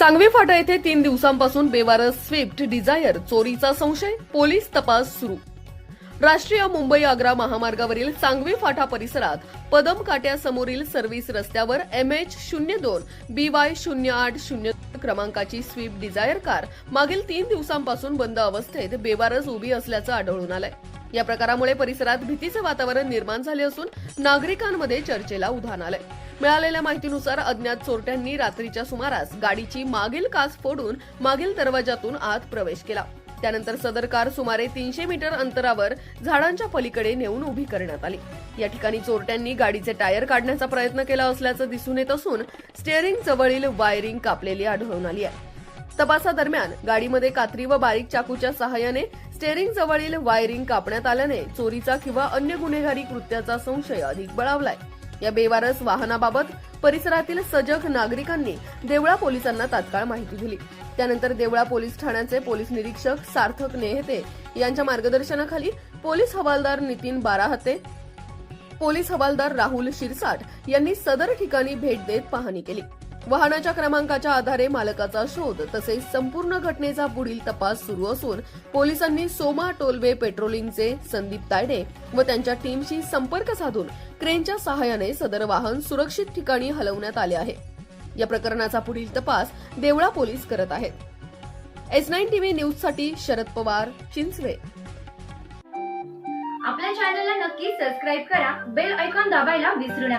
सांगवी फाटा येथे तीन दिवसांपासून बेवारस स्विफ्ट डिझायर चोरीचा संशय पोलीस तपास सुरू. राष्ट्रीय मुंबई आग्रा महामार्गावरील सांगवी फाटा परिसरात पदम काट्यासमोरील सर्व्हिस रस्त्यावर एम एच शून्य दोन बी वाय शून्य आठ शून्य क्रमांकाची स्विफ्ट डिझायर कार मागील तीन दिवसांपासून बंद अवस्थेत बेवारस उभी असल्याचं आढळून आलंय. या प्रकारामुळे परिसरात भीतीचं वातावरण निर्माण झाले असून नागरिकांमध्ये चर्चेला उधाण आलंय. मिळालेल्या माहितीनुसार अज्ञात चोरट्यांनी रात्रीच्या सुमारास गाडीची मागील काच फोडून मागील दरवाजातून आत प्रवेश केला. त्यानंतर सदर कार सुमारे तीनशे मीटर अंतरावर झाडांच्या पलीकडे नेऊन उभी करण्यात आली. या ठिकाणी चोरट्यांनी गाडीचे टायर काढण्याचा प्रयत्न केला असल्याचं दिसून येत असून स्टेअरिंग जवळील वायरिंग कापलेली आढळून आली आहे. तपासादरम्यान गाडीमध्ये कात्री व बारीक चाकूच्या सहाय्याने स्टेअरिंग जवळील वायरिंग कापण्यात आल्याने चोरीचा किंवा अन्य गुन्हेगारी कृत्याचा संशय अधिक बळावलाय. या बेवारस वाहनाबाबत परिसरातील सजग नागरिकांनी देवळा पोलिसांना तात्काळ माहिती दिली. त्यानंतर देवळा पोलीस ठाण्याचे पोलीस निरीक्षक सार्थक नेहते यांच्या मार्गदर्शनाखाली पोलीस हवालदार नितीन बाराहते पोलीस हवालदार राहुल शिरसाट यांनी सदर ठिकाणी भेट देत पाहणी केली. वाहनाच्या क्रमांकाच्या आधारे मालकाचा शोध तसेच संपूर्ण घटनेचा पुढील तपास सुरू असून पोलिसांनी सोमा टोलवे पेट्रोलिंगचे संदीप तायडे व त्यांच्या टीमशी संपर्क साधून क्रेनच्या सहाय्याने सदर वाहन सुरक्षित ठिकाणी हलवण्यात आले आहे. या प्रकरणाचा पुढील तपास देवळा पोलीस करत आहेत. एस नाईन टीव्ही न्यूजसाठी शरद पवार चिंचवे. आपल्या चॅनलला नक्की सबस्क्राईब करा बेल ऐकॉन दाबायला विसरू नका.